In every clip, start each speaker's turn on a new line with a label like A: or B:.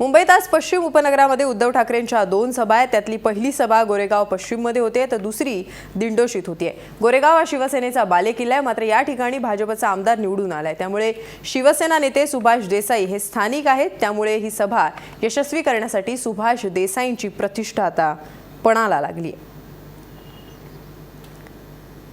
A: मुंबईत आज पश्चिम उपनगरामध्ये उद्धव ठाकरेंच्या दोन सभा आहेत. त्यातली पहिली सभा गोरेगाव पश्चिममध्ये होते तर दुसरी दिंडोशीत होतीये गोरेगाव हा शिवसेनेचा बालेकिल्ला आहे. मात्र या ठिकाणी भाजपचा आमदार निवडून आलाय. त्यामुळे शिवसेना नेते सुभाष देसाई हे स्थानिक आहेत. त्यामुळे ही सभा यशस्वी करण्यासाठी सुभाष देसाईंची प्रतिष्ठा आता पणाला लागली आहे.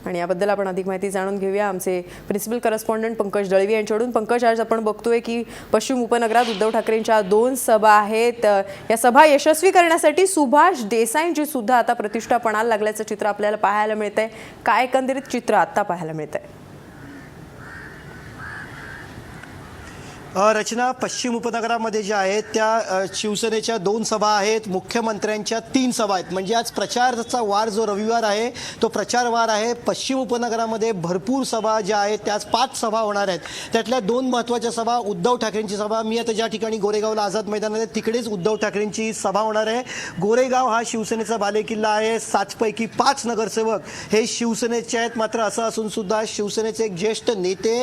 A: आणि याबद्दल आपण अधिक माहिती जाणून घेऊया. आमचे प्रिन्सिपल करस्पॉन्डंट पंकज दळवी यांच्याकडून. पंकज आज आपण बघतोय की पश्चिम उपनगरात उद्धव ठाकरेंच्या दोन सभा आहेत. या सभा यशस्वी करण्यासाठी सुभाष देसाईंची सुद्धा आता प्रतिष्ठा पणाला लागल्याचं चित्र आपल्याला पाहायला मिळतंय. काय एकंदरीत चित्र आता पाहायला मिळतंय?
B: रचना पश्चिम उपनगरामध्ये ज्या आहेत त्या शिवसेनेच्या दोन सभा आहेत मुख्यमंत्र्यांच्या तीन सभा आहेत. म्हणजे आज प्रचाराचा वार जो रविवार आहे तो प्रचार वार आहे. पश्चिम उपनगरामध्ये भरपूर सभा ज्या आहेत त्या आज पाच सभा होणार आहेत. त्यातल्या दोन महत्त्वाच्या सभा उद्धव ठाकरेंची सभा. मी आता ज्या ठिकाणी गोरेगावला आझाद मैदानात आहे तिकडेच उद्धव ठाकरेंची सभा होणार आहे. गोरेगाव हा शिवसेनेचा बालेकिल्ला आहे. सातपैकी पाच नगरसेवक हे शिवसेनेचे आहेत. मात्र असं असून सुद्धा शिवसेनेचे एक ज्येष्ठ नेते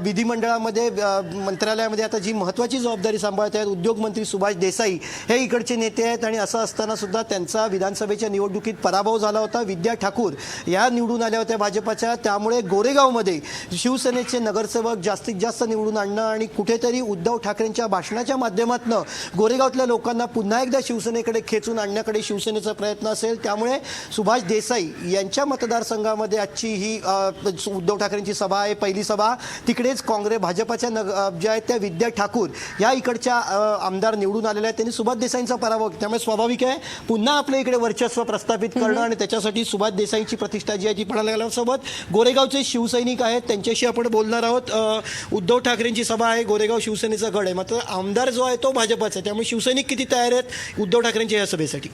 B: विधिमंडळामध्ये मंत्र्या मंत्रालयामध्ये आता जी महत्त्वाची जबाबदारी सांभाळत आहेत उद्योगमंत्री सुभाष देसाई हे इकडचे नेते आहेत आणि असं असताना सुद्धा त्यांचा विधानसभेच्या निवडणुकीत पराभव झाला होता. विद्या ठाकूर या निवडून आल्या होत्या भाजपाच्या. त्यामुळे गोरेगावमध्ये शिवसेनेचे नगरसेवक जास्तीत जास्त निवडून आणणं आणि कुठेतरी उद्धव ठाकरेंच्या भाषणाच्या माध्यमातून गोरेगावतल्या लोकांना पुन्हा एकदा शिवसेनेकडे खेचून आणण्याकडे शिवसेनेचा प्रयत्न असेल. त्यामुळे सुभाष देसाई यांच्या मतदारसंघामध्ये आजची ही उद्धव ठाकरेंची सभा आहे पहिली सभा. तिकडेच काँग्रेस भाजपाच्या नग ज्या आहेत त्या विद्या ठाकूर या इकडच्या आमदार निवडून आलेल्या आहेत. त्यांनी सुभाष देसाईंचा पराभव. त्यामुळे स्वाभाविक आहे पुन्हा आपल्या इकडे वर्चस्व प्रस्थापित करणं आणि त्याच्यासाठी सुभाष देसाईंची प्रतिष्ठा जी आहे ती पणाला लागल्या सोबत गोरेगावचे शिवसैनिक आहेत. त्यांच्याशी आपण बोलणार आहोत. उद्धव ठाकरेंची सभा आहे गोरेगाव शिवसेनेचा गड आहे. मात्र आमदार जो आहे तो भाजपाचा आहे. त्यामुळे शिवसैनिक किती तयार आहेत उद्धव ठाकरेंच्या या सभेसाठी?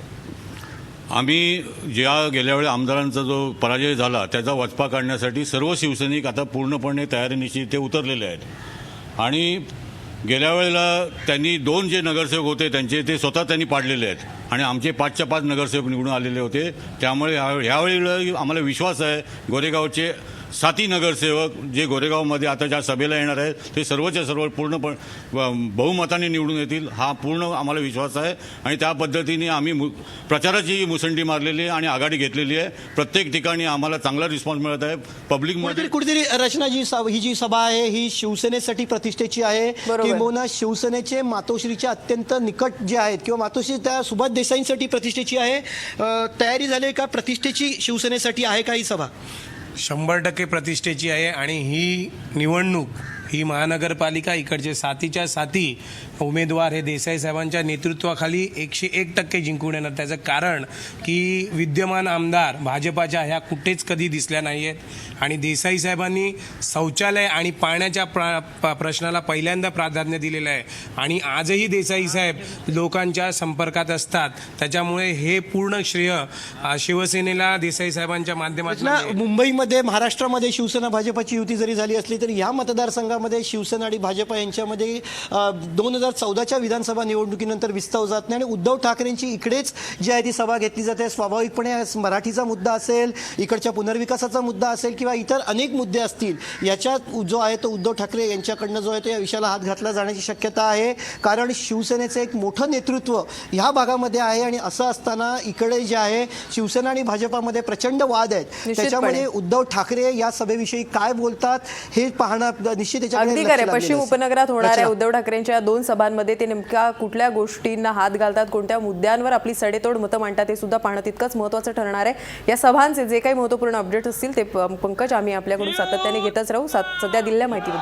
C: आम्ही ज्या गेल्या वेळी आमदारांचा जो पराजय झाला त्याचा वचपा काढण्यासाठी सर्व शिवसैनिक आता पूर्णपणे तयारीनिशी ते उतरलेले आहेत. आणि गेल्या वेळेला त्यांनी दोन जे नगरसेवक होते त्यांचे ते स्वतः त्यांनी पाडलेले आहेत. आणि आमचे पाचच्या पाच नगरसेवक निवडून आलेले होते. त्यामुळे ह्या ह्यावेळी आम्हाला विश्वास आहे गोरेगावचे साती नगरसेवक जे गोरेगावमध्ये आता ज्या सभेला येणार आहेत ते सर्वच्या सर्व पूर्णपण बहुमताने निवडून येतील हा पूर्ण आम्हाला विश्वास आहे. आणि त्या पद्धतीने आम्ही मु प्रचाराची मुसंडी मारलेली आहे आणि आघाडी घेतलेली आहे. प्रत्येक ठिकाणी आम्हाला चांगला रिस्पॉन्स मिळत आहे. पब्लिकमध्ये
B: कुठेतरी कुठेतरी रचना जी सभा- ही जी सभा आहे ही शिवसेनेसाठी प्रतिष्ठेची आहे. किंबहुना शिवसेनेचे मातोश्रीचे अत्यंत निकट जे आहेत किंवा मातोश्री त्या सुभाष देसाईंसाठी प्रतिष्ठेची आहे. तयारी झाली का? प्रतिष्ठेची शिवसेनेसाठी आहे का ही सभा?
D: शंभर टक्के प्रतिष्ठेची आहे आणि ही निवडणूक ही महानगरपालिका इकडचे साथीच्या साथी उमेदवार हे देसाई साहेबांच्या नेतृत्वाखाली एकशे एक टक्के जिंकून येणार. त्याचं कारण की विद्यमान आमदार भाजपाच्या ह्या कुठेच कधी दिसल्या नाही आहेत आणि देसाई साहेबांनी शौचालय आणि पाण्याच्या प्रा प्रश्नाला पहिल्यांदा प्राधान्य दिलेलं आहे. आणि आजही देसाई साहेब लोकांच्या संपर्कात असतात. त्याच्यामुळे हे पूर्ण श्रेय शिवसेनेला देसाई साहेबांच्या माध्यमातून.
B: मुंबईमध्ये महाराष्ट्रामध्ये शिवसेना भाजपाची युती जरी झाली असली तरी या मतदारसंघामध्ये शिवसेना आणि भाजप यांच्यामध्ये दोन हजार चौदाच्या विधानसभा निवडणुकीनंतर विस्तव जात नाही. आणि उद्धव ठाकरेंची इकडेच जी आहे ती सभा घेतली जाते. स्वाभाविकपणे मराठीचा मुद्दा असेल इकडच्या पुनर्विकासाचा मुद्दा असेल किंवा इतर अनेक मुद्दे असतील याच्यात जो आहे तो उद्धव ठाकरे यांच्याकडनं जो आहे तो या विषयाला हात घातला जाण्याची शक्यता आहे. कारण शिवसेनेचं एक मोठं नेतृत्व ह्या भागामध्ये आहे आणि असं असताना इकडे जे आहे शिवसेना आणि भाजपामध्ये प्रचंड वाद आहेत. त्याच्यामध्ये उद्धव ठाकरे या सभेविषयी काय बोलतात हे पाहणं निश्चित
A: अगदी खरे पश्चिम. उपनगरात होणाऱ्या. उद्धव ठाकरेंच्या दोन सभांमध्ये ते नेमक्या कुठल्या गोष्टींना हात घालतात कोणत्या मुद्द्यांवर आपली सडेतोड मतं मांडतात हे सुद्धा पाहणं तितकंच महत्त्वाचं ठरणार आहे या सभांचे जे काही महत्त्वपूर्ण अपडेट्स असतील ते पंकज आम्ही आपल्याकडून सातत्याने घेतच राहू सध्या दिलेल्या माहिती